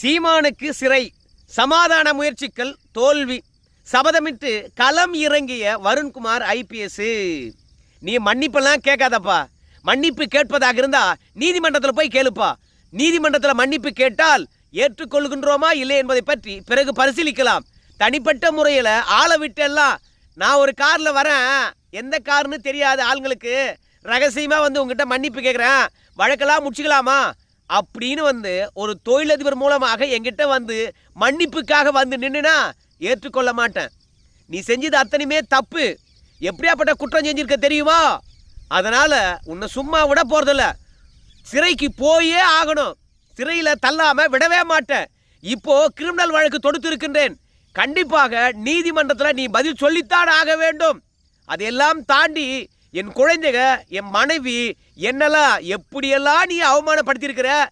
சீமானுக்கு சிறை சமாதான முயற்சிகள் தோல்வி. சபதமிட்டு களம் இறங்கிய வருண்குமார் ஐபிஎஸ் நீ மன்னிப்பெல்லாம் கேட்காதப்பா. மன்னிப்பு கேட்பதாக இருந்தா நீதிமன்றத்தில் போய் கேளுப்பா. நீதிமன்றத்தில் மன்னிப்பு கேட்டால் ஏற்றுக்கொள்கின்றோமா இல்லை என்பதை பற்றி பிறகு பரிசீலிக்கலாம். தனிப்பட்ட முறையில் ஆளை விட்டெல்லாம் நான் ஒரு காரில் வரேன். எந்த காருன்னு தெரியாத ஆளுங்களுக்கு ரகசியமாக வந்து உங்ககிட்ட மன்னிப்பு கேட்குறேன் வழக்கெல்லாம் முடிச்சுக்கலாமா? அப்படின்னு வந்து ஒரு தொழிலதிபர் மூலமாக என்கிட்ட வந்து மன்னிப்புக்காக வந்து நின்றுனா ஏற்றுக்கொள்ள மாட்டேன். நீ செஞ்சது அத்தனையுமே தப்பு. எப்படியாப்பட்ட குற்றம் செஞ்சிருக்க தெரியுமா? அதனால் உன்னை சும்மா விட போகிறதில்ல சிறைக்கு போயே ஆகணும். சிறையில் தள்ளாமல் விடவே மாட்டேன். இப்போது கிரிமினல் வழக்கு தொடுத்திருக்கின்றேன் கண்டிப்பாக நீதிமன்றத்தில் நீ பதில் சொல்லித்தான் ஆக வேண்டும். அதையெல்லாம் தாண்டி என் குழந்தைங்க என் மனைவி என்னெல்லாம் எப்படியெல்லாம் நீ அவமானப்படுத்தியிருக்கிற?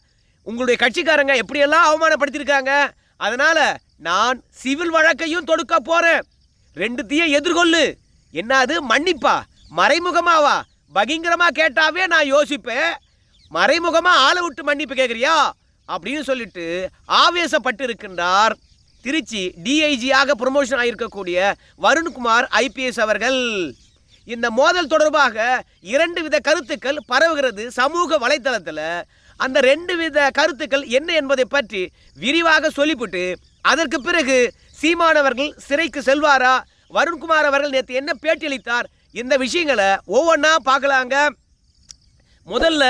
உங்களுடைய கட்சிக்காரங்க எப்படியெல்லாம் அவமானப்படுத்தியிருக்காங்க? அதனால் நான் சிவில் வழக்கையும் தொடுக்க போகிறேன் ரெண்டுத்தையும் எதிர்கொள்ளு. என்னது? மன்னிப்பா. மறைமுகமாவா? பகிங்கரமாக கேட்டாவே நான் யோசிப்பேன். மறைமுகமாக ஆளை விட்டு மன்னிப்பு கேட்குறியா அப்படின்னு சொல்லிட்டு ஆவேசப்பட்டு இருக்கின்றார் திருச்சி டிஐஜியாக ப்ரொமோஷன் ஆகியிருக்கக்கூடிய வருண்குமார் ஐபிஎஸ் அவர்கள். இந்த மோதல் தொடர்பாக இரண்டு வித கருத்துக்கள் பரவுகிறது சமூக வலைத்தளத்தில். அந்த ரெண்டு வித கருத்துக்கள் என்ன என்பதை பற்றி விரிவாக சொல்லிவிட்டு அதற்கு பிறகு சீமானவர்கள் சிறைக்கு செல்வாரா? வருண்குமார் அவர்கள் நேற்று என்ன பேட்டியளித்தார் இந்த விஷயங்களை ஒவ்வொன்றா பார்க்கலாங்க. முதல்ல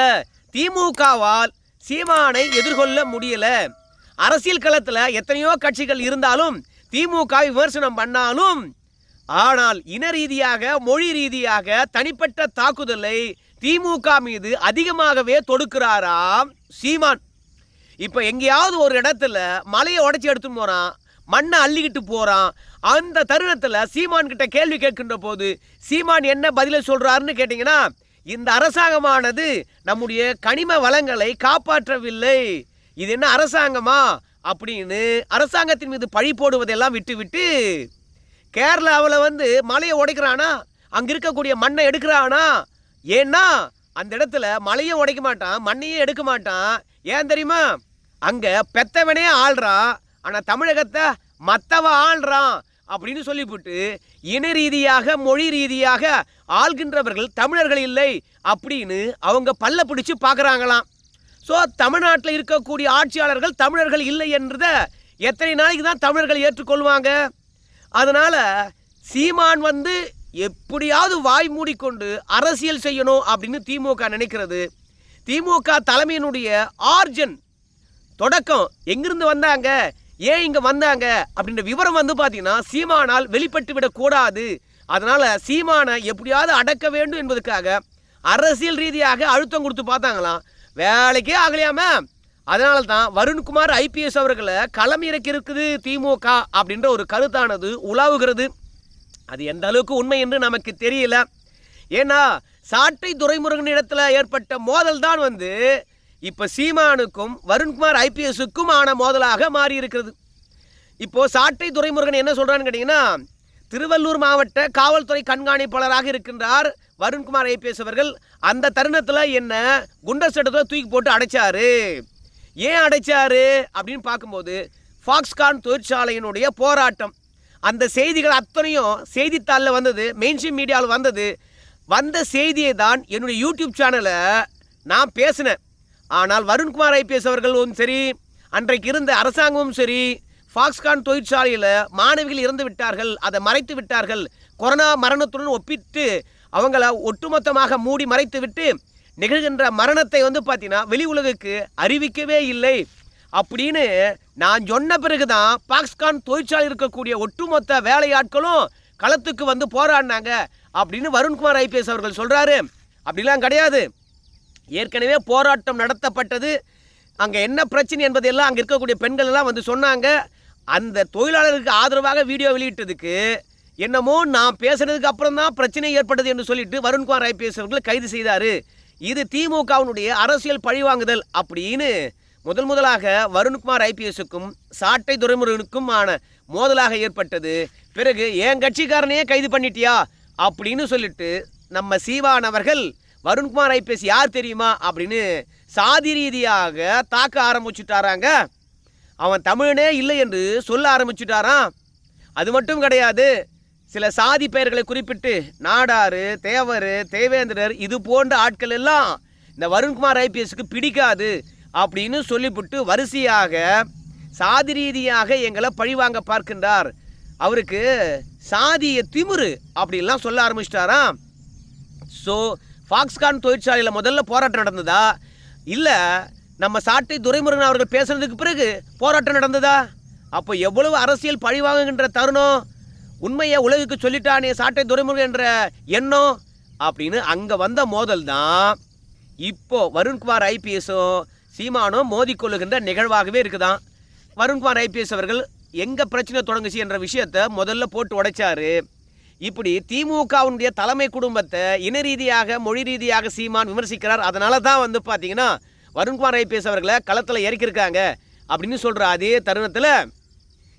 திமுகவால் சீமானை எதிர்கொள்ள முடியல. அரசியல் களத்தில் எத்தனையோ கட்சிகள் இருந்தாலும் திமுக விமர்சனம் பண்ணாலும் ஆனால் இன ரீதியாக மொழி ரீதியாக தனிப்பட்ட தாக்குதலை திமுக மீது அதிகமாகவே தொடுக்கிறாராம் சீமான். இப்போ எங்கேயாவது ஒரு இடத்துல மலையை உடைச்சி எடுத்துன்னு போகிறான் மண்ணை அள்ளிக்கிட்டு போகிறான் அந்த தருணத்தில் சீமான் கிட்ட கேள்வி கேட்கின்ற போது சீமான் என்ன பதிலை சொல்கிறாருன்னு கேட்டிங்கன்னா இந்த அரசாங்கமானது நம்முடைய கனிம வளங்களை காப்பாற்றவில்லை. இது என்ன அரசாங்கமா? அப்படின்னு அரசாங்கத்தின் மீது பழி போடுவதெல்லாம் விட்டுவிட்டு கேரளாவில் வந்து மலையை உடைக்கிறானா? அங்கே இருக்கக்கூடிய மண்ணை எடுக்கிறானா? ஏன்னா அந்த இடத்துல மலையை உடைக்க மாட்டான் மண்ணையும் எடுக்க மாட்டான். ஏன் தெரியுமா? அங்கே பெத்தவனே ஆள்றான் ஆனால் தமிழகத்தை மற்றவ ஆள்றான் அப்படின்னு சொல்லிவிட்டு இன ரீதியாக மொழி ரீதியாக ஆள்கின்றவர்கள் தமிழர்கள் இல்லை அப்படின்னு அவங்க பல்ல பிடிச்சு பார்க்குறாங்களாம் ஸோ தமிழ்நாட்டில் இருக்கக்கூடிய ஆட்சியாளர்கள் தமிழர்கள் இல்லை என்றதை எத்தனை நாளைக்கு தான் தமிழர்கள் ஏற்றுக்கொள்வாங்க? அதனால் சீமான் வந்து எப்படியாவது வாய் மூடிக்கொண்டு அரசியல் செய்யணும் அப்படின்னு திமுக நினைக்கிறது. திமுக தலைமையினுடைய ஆர்ஜன் தொடக்கம் எங்கிருந்து வந்தாங்க? ஏன் இங்கே வந்தாங்க? அப்படின்ற விவரம் வந்து பார்த்தீங்கன்னா சீமானால் வெளிப்பட்டு விடக்கூடாது. அதனால் சீமானை எப்படியாவது அடக்க வேண்டும் என்பதற்காக அரசியல் ரீதியாக அழுத்தம் கொடுத்து பார்த்தாங்களாம். வேலைக்கே ஆகலையாம. அதனால தான் வருண்குமார் ஐபிஎஸ் அவர்களை களம் இறக்கி இருக்குது திமுக அப்படின்ற ஒரு கருத்தானது உலாவுகிறது. அது எந்த அளவுக்கு உண்மை என்று நமக்கு தெரியல. ஏன்னா சாட்டை துரைமுருகன் இடத்துல ஏற்பட்ட மோதல் தான் வந்து இப்போ சீமானுக்கும் வருண்குமார் ஐபிஎஸுக்கும் ஆன மோதலாக மாறி இருக்கிறது இப்போது சாட்டை துரைமுருகன் என்ன சொல்கிறான்னு கேட்டிங்கன்னா திருவள்ளூர் மாவட்ட காவல்துறை கண்காணிப்பாளராக இருக்கின்றார் வருண்குமார் ஐபிஎஸ் அவர்கள். அந்த தருணத்தில் என்ன குண்டர் சட்டத்தில் தூக்கி போட்டு அடைச்சாரு. ஏன் அடைச்சாரு அப்படின்னு பார்க்கும்போது ஃபாக்ஸ்கான் தொழிற்சாலையினுடைய போராட்டம். அந்த செய்திகள் அத்தனையும் செய்தித்தாளில் வந்தது மெயின்ஸ்ட்ரீம் மீடியாவில் வந்தது. வந்த செய்தியை தான் என்னுடைய யூடியூப் சேனலை நான் பேசினேன். ஆனால் வருண்குமார் ஐபிஎஸ் அவர்களும் சரி அன்றைக்கு இருந்த அரசாங்கமும் சரி ஃபாக்ஸ்கான் தொழிற்சாலையில் மாணவிகள் இறந்து விட்டார்கள் அதை மறைத்து விட்டார்கள். கொரோனா மரணத்துடன் ஒப்பிட்டு அவங்கள ஒட்டுமொத்தமாக மூடி மறைத்து விட்டு நிகழ்கின்ற மரணத்தை வந்து பார்த்தீங்கன்னா வெளி உலகுக்கு அறிவிக்கவே இல்லை. அப்படின்னு நான் சொன்ன பிறகுதான் பாக்ஸ்கான் தொழிற்சாலை இருக்கக்கூடிய ஒட்டுமொத்த வேலையாட்களும் களத்துக்கு வந்து போராடினாங்க அப்படின்னு வருண்குமார் ஐபிஎஸ் அவர்கள் சொல்கிறாரு அப்படிலாம் கிடையாது. ஏற்கனவே போராட்டம் நடத்தப்பட்டது. அங்கே என்ன பிரச்சனை என்பதையெல்லாம் அங்கே இருக்கக்கூடிய பெண்கள் எல்லாம் வந்து சொன்னாங்க. அந்த தொழிலாளருக்கு ஆதரவாக வீடியோ வெளியிட்டதுக்கு என்னமோ நான் பேசுனதுக்கு அப்புறம் தான் பிரச்சனை ஏற்பட்டது என்று சொல்லிட்டு வருண்குமார் ஐபிஎஸ் அவர்களை கைது செய்தார். இது திமுகவினுடைய அரசியல் பழிவாங்குதல் அப்படின்னு முதல் முதலாக வருண்குமார் ஐபிஎஸுக்கும் சாட்டை துரைமுருகனுக்கும் ஆன மோதலாக ஏற்பட்டது. பிறகு என் கட்சிக்காரனையே கைது பண்ணிட்டியா? அப்படின்னு சொல்லிட்டு நம்ம சீவானவர்கள் வருண்குமார் ஐபிஎஸ் யார் தெரியுமா? அப்படின்னு சாதி ரீதியாக தாக்க ஆரம்பிச்சுட்டாராங்க. அவன் தமிழனே இல்லை என்று சொல்ல ஆரம்பிச்சுட்டாரான் அது மட்டும் கிடையாது சில சாதி பெயர்களை குறிப்பிட்டு நாடாறு தேவர் தேவேந்திரர் இது போன்ற ஆட்கள் எல்லாம் இந்த வருண்குமார் ஐபிஎஸ்க்கு பிடிக்காது அப்படின்னு சொல்லிவிட்டு வரிசையாக சாதி ரீதியாக எங்களை பழிவாங்க பார்க்கின்றார். அவருக்கு சாதிய திமுரு அப்படின்லாம் சொல்ல ஆரம்பிச்சிட்டாராம். ஸோ ஃபாக்ஸ்கான் தொழிற்சாலையில் முதல்ல போராட்டம் நடந்ததா? இல்லை நம்ம சாட்டை துரைமுருகன் அவர்கள் பேசுனதுக்கு பிறகு போராட்டம் நடந்ததா? அப்போ எவ்வளவு அரசியல் பழிவாங்குகின்ற தருணம்? உண்மையை உலகுக்கு சொல்லிட்டானே சாட்டை துரைமுருகன் என்ற எண்ணம்? அப்படின்னு அங்கே வந்த மோதல் தான். இப்போ வருண்குமார் ஐபிஎஸும் சீமானும் மோதிக்கொள்ளுகின்ற நிகழ்வாகவே இருக்குதான். வருண்குமார் ஐபிஎஸ் அவர்கள் எங்கே பிரச்சனை தொடங்குச்சு என்ற விஷயத்தை முதல்ல போட்டு உடைச்சாரு. இப்படி திமுகவுடைய தலைமை குடும்பத்தை இன ரீதியாக மொழி ரீதியாக சீமான் விமர்சிக்கிறார். அதனால தான் வந்து பார்த்தீங்கன்னா வருண்குமார் ஐபிஎஸ் அவர்களை களத்தில் இறக்கியிருக்காங்க அப்படின்னு சொல்கிற அதே தருணத்தில்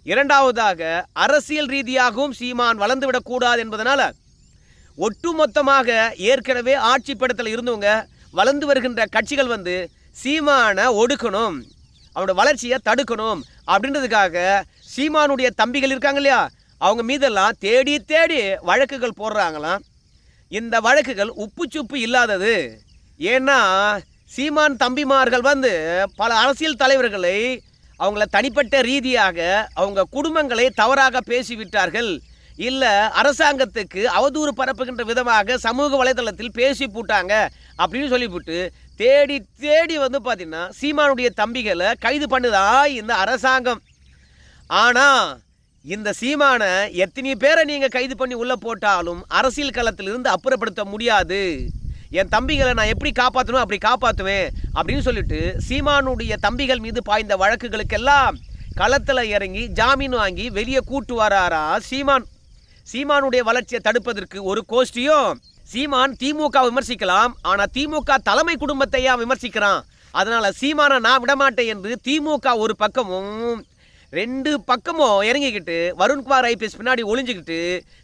இரண்டாவதாக அரசியல் ரீதியாகவும் சீமான் வளர்ந்து விடக்கூடாது ஒட்டுமொத்தமாக ஏற்கனவே ஆட்சி படத்தில் இருந்தவங்க வளர்ந்து வருகின்ற கட்சிகள் வந்து சீமானை ஒடுக்கணும் அவனோட வளர்ச்சியை தடுக்கணும் அப்படின்றதுக்காக சீமானுடைய தம்பிகள் இருக்காங்க இல்லையா? அவங்க மீதெல்லாம் தேடி தேடி வழக்குகள் போடுறாங்களாம். இந்த வழக்குகள் உப்பு சுப்பு இல்லாதது. ஏன்னா சீமான் தம்பிமார்கள் வந்து பல அரசியல் தலைவர்களை அவங்கள தனிப்பட்ட ரீதியாக அவங்க குடும்பங்களை தவறாக பேசிவிட்டார்கள். இல்லை அரசாங்கத்துக்கு அவதூறு பரப்புகின்ற விதமாக சமூக வலைதளத்தில் பேசி போட்டாங்க அப்படின்னு சொல்லிவிட்டு தேடி தேடி வந்து பார்த்தீங்கன்னா சீமானுடைய தம்பிகளை கைது பண்ணுதா இந்த அரசாங்கம். ஆனால் இந்த சீமானை எத்தனை பேரை நீங்கள் கைது பண்ணி உள்ளே போட்டாலும் அரசியல் களத்திலிருந்து அப்புறப்படுத்த முடியாது. என் தம்பிகளை நான் எப்படி காப்பாற்றணும் அப்படி காப்பாற்றுவேன் அப்படின்னு சொல்லிட்டு சீமானுடைய தம்பிகள் மீது பாய்ந்த வழக்குகளுக்கெல்லாம் களத்தில் இறங்கி ஜாமீன் வாங்கி வெளியே கூட்டு வராரா சீமான். சீமானுடைய வளர்ச்சியை தடுப்பதற்கு ஒரு கோஷ்டியும் சீமான் திமுக விமர்சிக்கலாம் ஆனால் திமுக தலைமை குடும்பத்தையா விமர்சிக்கிறான்? அதனால சீமானை நான் விடமாட்டேன் என்று திமுக ஒரு பக்கமும் ரெண்டு பக்கமும் இறங்கிக்கிட்டு வருண்குமார் ஐபிஎஸ் பின்னாடி ஒளிஞ்சிக்கிட்டு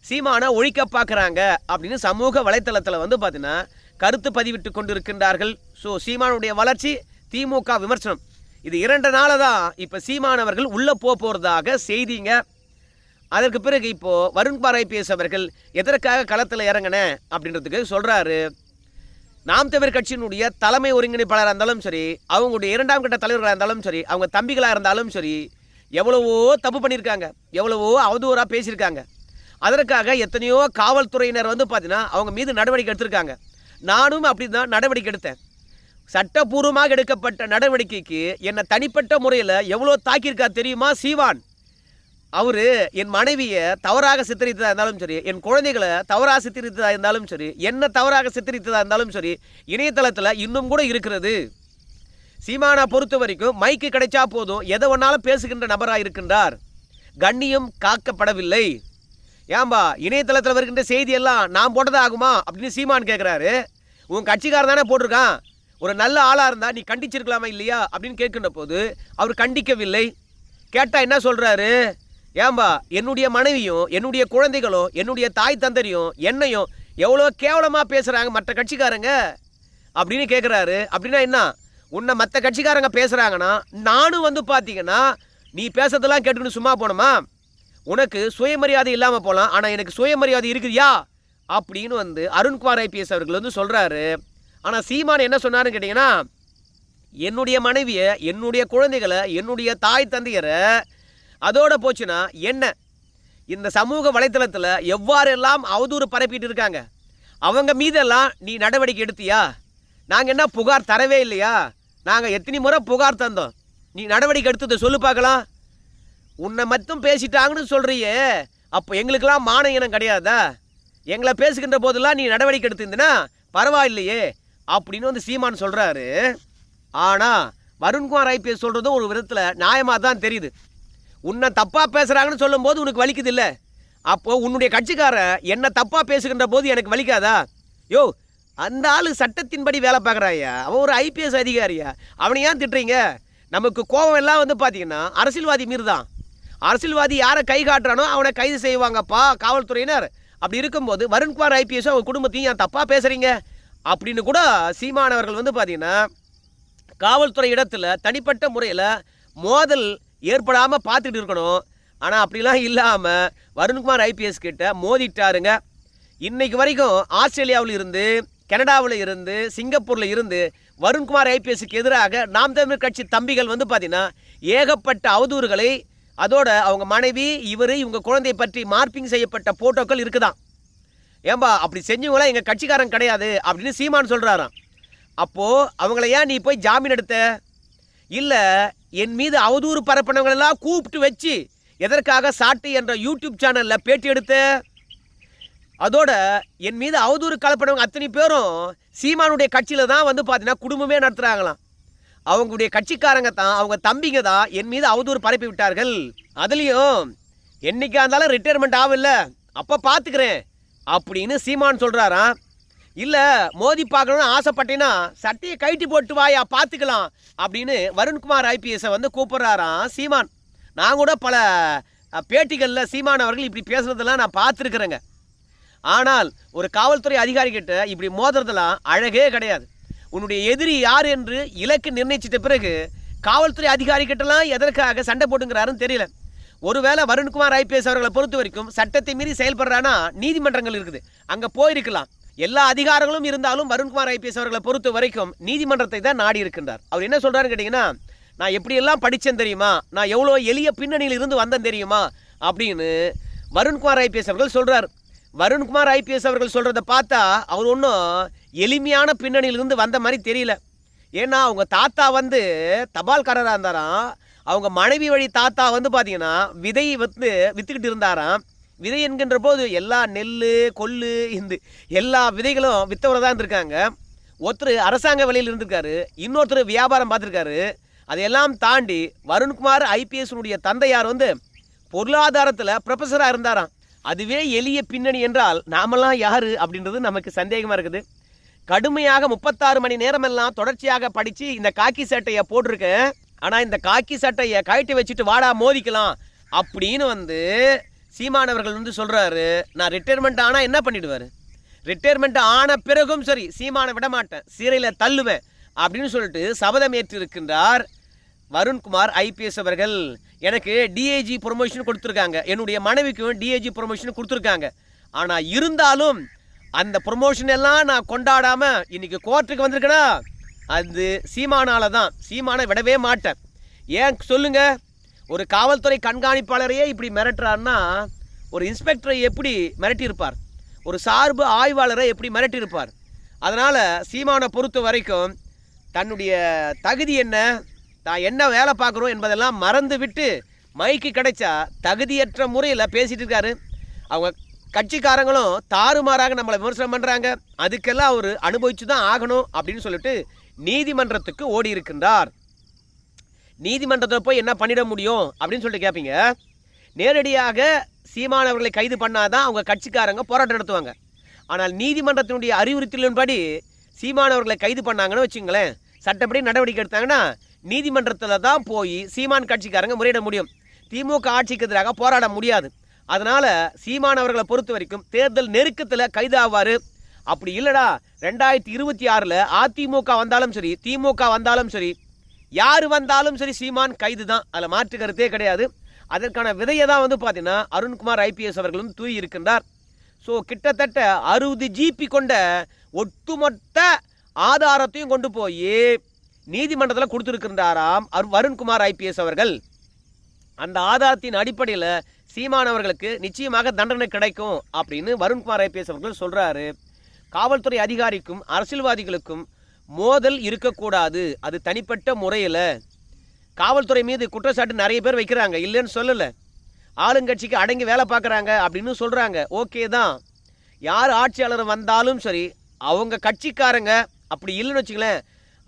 சீமானை ஒழிக்க பார்க்குறாங்க அப்படின்னு சமூக வலைத்தளத்தில் வந்து பார்த்தீங்கன்னா கருத்து பதிவிட்டு கொண்டிருக்கின்றார்கள். ஸோ சீமானுடைய வளர்ச்சி திமுக விமர்சனம். இது இரண்டு நாள தான் இப்போ சீமானவர்கள் உள்ளே போக போகிறதாக செய்திங்க. அதற்கு பிறகு இப்போது வருண் பாறை அவர்கள் எதற்காக களத்தில் இறங்கின அப்படின்றதுக்கு சொல்கிறாரு நாம் தமிழர் கட்சியினுடைய தலைமை ஒருங்கிணைப்பாளராக இருந்தாலும் சரி அவங்களுடைய இரண்டாம் கட்ட தலைவர்களாக இருந்தாலும் சரி அவங்க தம்பிகளாக இருந்தாலும் சரி எவ்வளவோ தப்பு பண்ணியிருக்காங்க. எவ்வளவோ அவதூறாக பேசியிருக்காங்க. அதற்காக எத்தனையோ காவல்துறையினர் வந்து பார்த்தீங்கன்னா அவங்க மீது நடவடிக்கை எடுத்திருக்காங்க. நானும் அப்படி தான் நடவடிக்கை எடுத்தேன். சட்டப்பூர்வமாக எடுக்கப்பட்ட நடவடிக்கைக்கு என்னை தனிப்பட்ட முறையில் எவ்வளோ தாக்கியிருக்கா தெரியுமா? சீவான். அவர் என் மனைவியை தவறாக சித்தரித்ததாக இருந்தாலும் சரி என் குழந்தைகளை தவறாக சித்தரித்ததாக இருந்தாலும் சரி என்ன தவறாக சித்தரித்ததாக இருந்தாலும் சரி இணையதளத்தில் இன்னும் கூட இருக்கிறது. சீமானா பொறுத்த வரைக்கும் மைக்கு கிடைச்சா போதும் எதை ஒன்றாலும் பேசுகின்ற நபராக இருக்கின்றார். கண்ணியம் காக்கப்படவில்லை. ஏம்பா இணையதளத்தில் வருகின்ற செய்தியெல்லாம் நான் போட்டதாகுமா? அப்படின்னு சீமான் கேட்குறாரு உன் கட்சிக்காரன் தானே போட்டிருக்கான். ஒரு நல்ல ஆளாக இருந்தால் நீ கண்டிச்சிருக்கலாமா இல்லையா அப்படின்னு கேட்கின்ற போது அவர் கண்டிக்கவில்லை. கேட்டால் என்ன சொல்கிறாரு ஏம்பா என்னுடைய மனைவியும் என்னுடைய குழந்தைகளும் என்னுடைய தாய் தந்தரியும் என்னையும் எவ்வளோ கேவலமாக பேசுகிறாங்க மற்ற கட்சிக்காரங்க? அப்படின்னு கேட்குறாரு அப்படின்னா என்ன? உன்னை மற்ற கட்சிக்காரங்க பேசுகிறாங்கன்னா நானும் வந்து பார்த்தீங்கன்னா நீ பேசுறதெல்லாம் கேட்டுன்னு சும்மா போனோமா உனக்கு சுயமரியாதை இல்லாமல் போகலாம் ஆனால் எனக்கு சுயமரியாதை இருக்குதியா? அப்படின்னு வந்து அருண்குமார் ஐபிஎஸ் அவர்கள் வந்து சொல்கிறாரு ஆனால் சீமான் என்ன சொன்னாருன்னு கேட்டிங்கன்னா என்னுடைய மனைவியை என்னுடைய குழந்தைகளை என்னுடைய தாய் தந்தையரை அதோட போச்சுன்னா என்ன? இந்த சமூக வலைத்தளத்தில் எவ்வாறெல்லாம் அவதூறு பரப்பிட்டு இருக்காங்க? அவங்க மீதெல்லாம் நீ நடவடிக்கை எடுத்தியா? நாங்கள் என்ன புகார் தரவே இல்லையா? நாங்கள் எத்தனை முறை புகார் தந்தோம்? நீ நடவடிக்கை எடுத்ததை சொல்லு பார்க்கலாம். உன்னை மட்டும் பேசிட்டாங்கன்னு சொல்கிறியே அப்போ எங்களுக்கெல்லாம் மான இனம் கிடையாதா? எங்களை பேசுகின்ற போதெல்லாம் நீ நடவடிக்கை எடுத்திருந்தனா? பரவாயில்லையே அப்படின்னு வந்து சீமான் சொல்கிறாரு ஆனால் வருண்குமார் ஐபிஎஸ் சொல்கிறதும் ஒரு விதத்தில் நியாயமாக தான் தெரியுது. உன்னை தப்பாக பேசுகிறாங்கன்னு சொல்லும்போது உனக்கு வலிக்குது இல்லை? அப்போது உன்னுடைய கட்சிக்காரன் என்னை தப்பாக பேசுகின்ற போது எனக்கு வலிக்காதா? யோ அந்த ஆள் சட்டத்தின்படி வேலை பார்க்குறாயா அவன் ஒரு ஐபிஎஸ் அதிகாரியா? அவனை ஏன் திட்டுறீங்க? நமக்கு கோபம் எல்லாம் வந்து பார்த்தீங்கன்னா அரசியல்வாதி மீது தான் அரசியல்வாதி யாரை கை காட்டுறானோ அவனை கைது செய்வாங்கப்பா காவல்துறையினர். அப்படி இருக்கும்போது வருண்குமார் ஐபிஎஸ் அவங்க குடும்பத்தையும் ஏன் தப்பாக பேசுகிறீங்க அப்படின்னு கூட சீமானவர்கள் வந்து பார்த்தீங்கன்னா காவல்துறை இடத்துல தனிப்பட்ட முறையில் மோதல் ஏற்படாமல் பார்த்துட்டு இருக்கணும். ஆனால் அப்படிலாம் இல்லாமல் வருண்குமார் ஐபிஎஸ் கிட்ட மோதிட்டாருங்க. இன்றைக்கு வரைக்கும் ஆஸ்திரேலியாவில் இருந்து கனடாவில் இருந்து சிங்கப்பூரில் இருந்து வருண்குமார் ஐபிஎஸ்க்கு எதிராக நாம் தமிழ் கட்சி தம்பிகள் வந்து பார்த்திங்கன்னா ஏகப்பட்ட அவதூறுகளை அதோட அவங்க மனைவி இவர் இவங்க குழந்தையை பற்றி மார்பிங் செய்யப்பட்ட போட்டோக்கள் இருக்குதான் ஏம்பா அப்படி செஞ்சவங்களாம் எங்கள் கட்சிக்காரன் கிடையாது அப்படின்னு சீமான் சொல்கிறாராம் அப்போது அவங்கள ஏன் நீ போய் ஜாமீன் எடுத்த? இல்லை என் மீது அவதூறு பரப்பினவங்களெல்லாம் கூப்பிட்டு வச்சு எதற்காக சாட்டு என்ற யூடியூப் சேனலில் பேட்டி எடுத்த? அதோட என் மீது அவதூறு கலப்பினவங்க அத்தனை பேரும் சீமானுடைய கட்சியில் தான் வந்து பார்த்தீங்கன்னா குடும்பமே நடத்துகிறாங்களாம் அவங்களுடைய கட்சிக்காரங்க தான் அவங்க தம்பிங்க தான் என் மீது அவதூறு பரப்பி விட்டார்கள். அதுலேயும் என்னைக்கா இருந்தாலும் ரிட்டையர்மெண்ட் ஆகல அப்போ பார்த்துக்கிறேன் அப்படின்னு சீமான் சொல்கிறாராம் இல்லை மோதி பார்க்கணும்னு ஆசைப்பட்டேன்னா சட்டையை கைட்டி போட்டு வாயா பார்த்துக்கலாம் அப்படின்னு வருண்குமார் ஐபிஎஸை வந்து கூப்பிட்றாராம் சீமான். நான் கூட பல பேட்டிகளில் சீமான் அவர்கள் இப்படி பேசுகிறதெல்லாம் நான் பார்த்துருக்குறேங்க ஆனால் ஒரு காவல்துறை அதிகாரிகிட்ட இப்படி மோதுறதெல்லாம் அழகே கிடையாது. உன்னுடைய எதிரி யார் என்று இலக்கு நிர்ணயிச்சிட்ட பிறகு காவல்துறை அதிகாரிகிட்டலாம் எதற்காக சண்டை போட்டுங்கிறாருன்னு தெரியல. ஒருவேளை வருண்குமார் ஐபிஎஸ் அவர்களை பொறுத்த வரைக்கும் சட்டத்தை மீறி செயல்படுறானா? நீதிமன்றங்கள் இருக்குது. அங்கே போயிருக்கலாம். எல்லா அதிகாரங்களும் இருந்தாலும் வருண்குமார் ஐபிஎஸ் அவர்களை பொறுத்த வரைக்கும் நீதிமன்றத்தை தான் நாடி இருக்கின்றார். அவர் என்ன சொல்கிறாருன்னு கேட்டிங்கன்னா நான் எப்படியெல்லாம் படித்தேன் தெரியுமா? நான் எவ்வளோ எளிய பின்னணியில் இருந்து வந்தேன் தெரியுமா? அப்படின்னு வருண்குமார் ஐபிஎஸ் அவர்கள் சொல்கிறார் வருண்குமார் ஐபிஎஸ் அவர்கள் சொல்கிறத பார்த்தா அவர் ஒன்றும் எளிமையான பின்னணியிலிருந்து வந்த மாதிரி தெரியல. ஏன்னா அவங்க தாத்தா வந்து தபால்காரராக இருந்தாராம். அவங்க மனைவி வழி தாத்தா வந்து பார்த்தீங்கன்னா விதை வந்து விற்றுக்கிட்டு இருந்தாராம். விதை என்கின்ற போது எல்லா நெல் கொள்ளு இந்த எல்லா விதைகளும் விற்றவரை தான் இருந்திருக்காங்க. ஒருத்தர் அரசாங்க வேலையில் இருந்திருக்காரு. இன்னொருத்தர் வியாபாரம் பார்த்துருக்காரு. அதையெல்லாம் தாண்டி வருண்குமார் ஐபிஎஸ்னுடைய தந்தையார் வந்து பொருளாதாரத்தில் ப்ரொஃபஸராக இருந்தாராம். அதுவே எளிய பின்னணி என்றால் நாமெல்லாம் யார் அப்படின்றது நமக்கு சந்தேகமாக இருக்குது. கடுமையாக முப்பத்தாறு மணி நேரமெல்லாம் தொடர்ச்சியாக படித்து இந்த காக்கி சட்டையை போட்டிருக்கேன். ஆனால் இந்த காக்கி சட்டையை கழட்டி வச்சுட்டு வாடா மோதிக்கலாம் அப்படின்னு வந்து சீமானவர்கள் வந்து சொல்கிறாரு நான் ரிட்டையர்மெண்ட் ஆனால் என்ன பண்ணிடுவார்? ரிட்டையர்மெண்ட் ஆன பிறகும் சரி சீமானை விட மாட்டேன் சீரையில் தள்ளுவேன் அப்படின்னு சொல்லிட்டு சபதம் ஏற்றிருக்கின்றார் வருண்குமார் ஐபிஎஸ் அவர்கள். எனக்கு டிஏஜி ப்ரொமோஷன் கொடுத்துருக்காங்க. என்னுடைய மனைவிக்கும் டிஏஜி ப்ரொமோஷன் கொடுத்துருக்காங்க. ஆனால் இருந்தாலும் அந்த ப்ரொமோஷன் எல்லாம் நான் கொண்டாடாம இன்னைக்கு கோர்ட்டுக்கு வந்திருக்கேனா? அது சீமானால தான். சீமானை விடவே மாட்டேன். ஏன் சொல்லுங்க? ஒரு காவல்துறை கண்காணிப்பாளரையே இப்படி மிரட்டுறாருன்னா ஒரு இன்ஸ்பெக்டரை எப்படி மிரட்டியிருப்பார்? ஒரு சார்பு ஆய்வாளரை எப்படி மிரட்டியிருப்பார்? அதனால் சீமானை பொறுத்த வரைக்கும் தன்னுடைய தகுதி என்ன? தான் என்ன வேலை பார்க்குறோம் என்பதெல்லாம் மறந்து விட்டு மைக்கு கிடைச்சா தகுதியற்ற முறையில் பேசிகிட்டு இருக்காரு. அவங்க கட்சிக்காரங்களும் தாறுமாறாக நம்மளை விமர்சனம் பண்ணுறாங்க அதுக்கெல்லாம் அவர் அனுபவிச்சு தான் ஆகணும் அப்படின்னு சொல்லிட்டு நீதிமன்றத்துக்கு ஓடி இருக்கின்றார். நீதிமன்றத்தில் போய் என்ன பண்ணிட முடியும் அப்படின்னு சொல்லிட்டு கேட்பீங்க நேரடியாக சீமான் அவர்களை கைது பண்ணாதான் அவங்க கட்சிக்காரங்க போராட்டம் நடத்துவாங்க. ஆனால் நீதிமன்றத்தினுடைய அறிவுறுத்தலின்படி சீமான் அவர்களை கைது பண்ணாங்கன்னு வச்சுங்களேன் சட்டப்படி நடவடிக்கை எடுத்தாங்கன்னா நீதிமன்றத்தில் தான் போய் சீமான் கட்சிக்காரங்க முறையிட முடியும். திமுக ஆட்சிக்கு எதிராக போராட முடியாது. அதனால சீமான் அவர்களை பொறுத்த வரைக்கும் தேர்தல் நெருக்கத்தில் கைதாவார். அப்படி இல்லைடா ரெண்டாயிரத்தி இருபத்தி ஆறில் அதிமுக வந்தாலும் சரி திமுக வந்தாலும் சரி யார் வந்தாலும் சரி சீமான் கைது தான் அதில் மாற்று கருத்தே கிடையாது. அதற்கான விதையை தான் வந்து பார்த்தீங்கன்னா அருண்குமார் ஐபிஎஸ் அவர்களும் தூய் இருக்கின்றார். ஸோ கிட்டத்தட்ட அறுபது ஜிபி கொண்ட ஒட்டுமொத்த ஆதாரத்தையும் கொண்டு போய் நீதிமன்றத்தில் கொடுத்துருக்கின்றாராம் அரு வருண்குமார் ஐபிஎஸ் அவர்கள். அந்த ஆதாரத்தின் அடிப்படையில் சீமானவர்களுக்கு நிச்சயமாக தண்டனை கிடைக்கும் அப்படின்னு வருண்குமார் ஐபிஎஸ் அவர்கள் சொல்கிறாரு காவல்துறை அதிகாரிக்கும் அரசியல்வாதிகளுக்கும் மோதல் இருக்கக்கூடாது. அது தனிப்பட்ட முறையில். காவல்துறை மீது குற்றச்சாட்டு நிறைய பேர் வைக்கிறாங்க. இல்லைன்னு சொல்லலை. ஆளுங்கட்சிக்கு அடங்கி வேலை பார்க்குறாங்க அப்படின்னு சொல்கிறாங்க ஓகே தான். யார் ஆட்சியாளர் வந்தாலும் சரி அவங்க கட்சிக்காரங்க அப்படி இல்லைன்னு வச்சுங்களேன்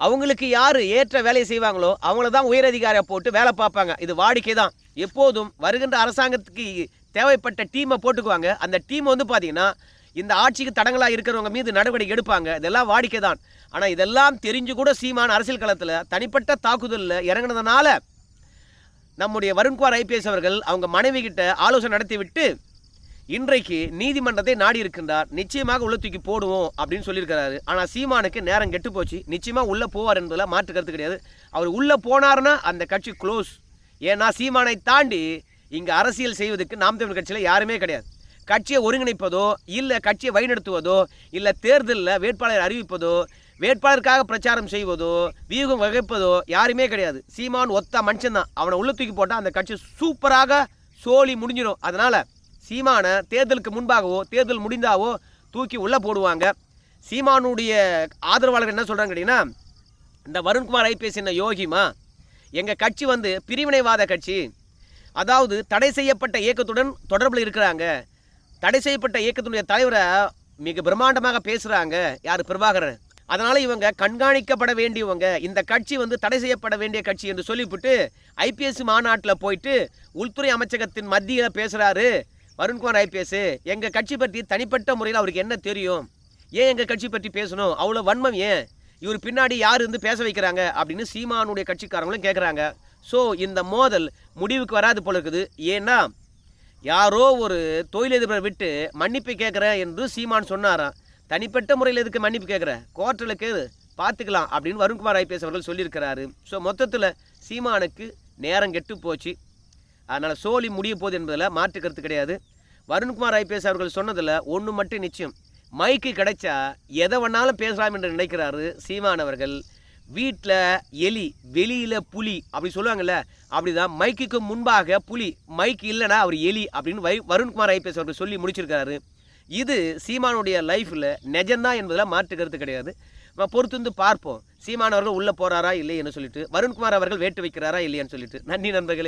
அவங்களுக்கு யார் ஏற்ற வேலையை செய்வாங்களோ அவங்கள தான் உயரதிகாரியை போட்டு வேலை பார்ப்பாங்க. இது வாடிக்கை தான். எப்போதும் வருகின்ற அரசாங்கத்துக்கு தேவைப்பட்ட டீமை போட்டுக்குவாங்க. அந்த டீம் வந்து பார்த்தீங்கன்னா இந்த ஆட்சிக்கு தடங்களாக இருக்கிறவங்க மீது நடவடிக்கை எடுப்பாங்க. இதெல்லாம் வாடிக்கை தான். ஆனால் இதெல்லாம் தெரிஞ்சு கூட சீமான அரசியல் களத்தில் தனிப்பட்ட தாக்குதலில் இறங்குனதுனால நம்முடைய வருண்குமார் ஐபிஎஸ் அவர்கள் அவங்க மனைவி கிட்ட ஆலோசனை நடத்தி விட்டு இன்றைக்கு நீதிமன்றத்தை நாடி இருக்கின்றார். நிச்சயமாக உள்ள தூக்கி போடுவோம் அப்படின்னு சொல்லியிருக்கிறாரு. ஆனால் சீமானுக்கு நேரம் கெட்டு போச்சு. நிச்சயமாக உள்ளே போவார் என்பதில் மாற்று கருத்து கிடையாது. அவர் உள்ளே போனார்னா அந்த கட்சி க்ளோஸ் ஏன்னா சீமானை தாண்டி இங்கே அரசியல் செய்வதற்கு நாம் தமிழ் கட்சியில் யாருமே கிடையாது. கட்சியை ஒருங்கிணைப்பதோ இல்லை கட்சியை வழிநடத்துவதோ இல்லை தேர்தலில் வேட்பாளர் அறிவிப்பதோ வேட்பாளருக்காக பிரச்சாரம் செய்வதோ வியூகம் வகைப்பதோ யாருமே கிடையாது. சீமான் ஒத்த மனுஷன்தான். அவனை உள்ள தூக்கி போட்டால் அந்த கட்சி சூப்பராக சோழி முடிஞ்சிடும் அதனால் சீமானை தேர்தலுக்கு முன்பாகவோ தேர்தல் முடிந்தாவோ தூக்கி உள்ளே போடுவாங்க. சீமானுடைய ஆதரவாளர்கள் என்ன சொல்கிறாங்க கேட்டிங்கன்னா இந்த வருண்குமார் ஐபிஎஸ் என்ன யோகிமா? எங்கள் கட்சி வந்து பிரிவினைவாத கட்சி. அதாவது தடை செய்யப்பட்ட இயக்கத்துடன் தொடர்பில் இருக்கிறாங்க. தடை செய்யப்பட்ட இயக்கத்தினுடைய தலைவரை மிக பிரம்மாண்டமாக பேசுகிறாங்க யார்? பிரபாகரன். அதனால் இவங்க கண்காணிக்கப்பட வேண்டியவங்க. இந்த கட்சி வந்து தடை செய்யப்பட வேண்டிய கட்சி என்று சொல்லிவிட்டு ஐபிஎஸ் மாநாட்டில் போயிட்டு உள்துறை அமைச்சகத்தின் மத்தியில் பேசுகிறாரு வருண்குமார் ஐபிஎஸ் எங்கள் கட்சி பற்றி தனிப்பட்ட முறையில் அவருக்கு என்ன தெரியும்? ஏன் எங்கள் கட்சி பற்றி பேசணும்? அவ்வளோ வன்மம் ஏன்? இவர் பின்னாடி யார் இருந்து பேச வைக்கிறாங்க? அப்படின்னு சீமானுடைய கட்சிக்காரங்களும் கேட்குறாங்க ஸோ இந்த மோதல் முடிவுக்கு வராது போல இருக்குது. ஏன்னா யாரோ ஒரு தொழிலதிபரை விட்டு மன்னிப்பு கேட்குறேன் என்று சீமான் சொன்னாராம். தனிப்பட்ட முறையில் எதுக்கு மன்னிப்பு கேட்குற கோர்ட்டில் கேது பார்த்துக்கலாம் அப்படின்னு வருண்குமார் ஐபிஎஸ் அவர்கள் சொல்லியிருக்கிறாரு. ஸோ மொத்தத்தில் சீமானுக்கு நேரம் கெட்டு போச்சு. அதனால் சோலி முடிய போகுது என்பதில் மாற்று கருத்து கிடையாது. வருண்குமார் ஐபிஎஸ் அவர்கள் சொன்னதில் ஒன்று மட்டும் நிச்சயம். மைக்கு கிடைச்சா எதை வேணாலும் பேசலாம் என்று நினைக்கிறாரு சீமானவர்கள் வீட்டில் எலி வெளியில் புலி அப்படி சொல்லுவாங்கல்ல அப்படிதான். மைக்குக்கு முன்பாக புலி மைக் இல்லைன்னா அவர் எலி அப்படின்னு வை வருண்குமார் ஐபிஎஸ் அவர்கள் சொல்லி முடிச்சிருக்காரு இது சீமானுடைய லைஃப்பில் நிஜம்தான் என்பதில் மாற்று கருத்து கிடையாது. நம்ம பொறுத்து வந்து பார்ப்போம். சீமானவர்கள் உள்ளே போகிறாரா இல்லைன்னு சொல்லிட்டு வருண்குமார் அவர்கள் வேட்டு வைக்கிறாரா இல்லையான்னு சொல்லிட்டு. நன்றி நண்பர்களே.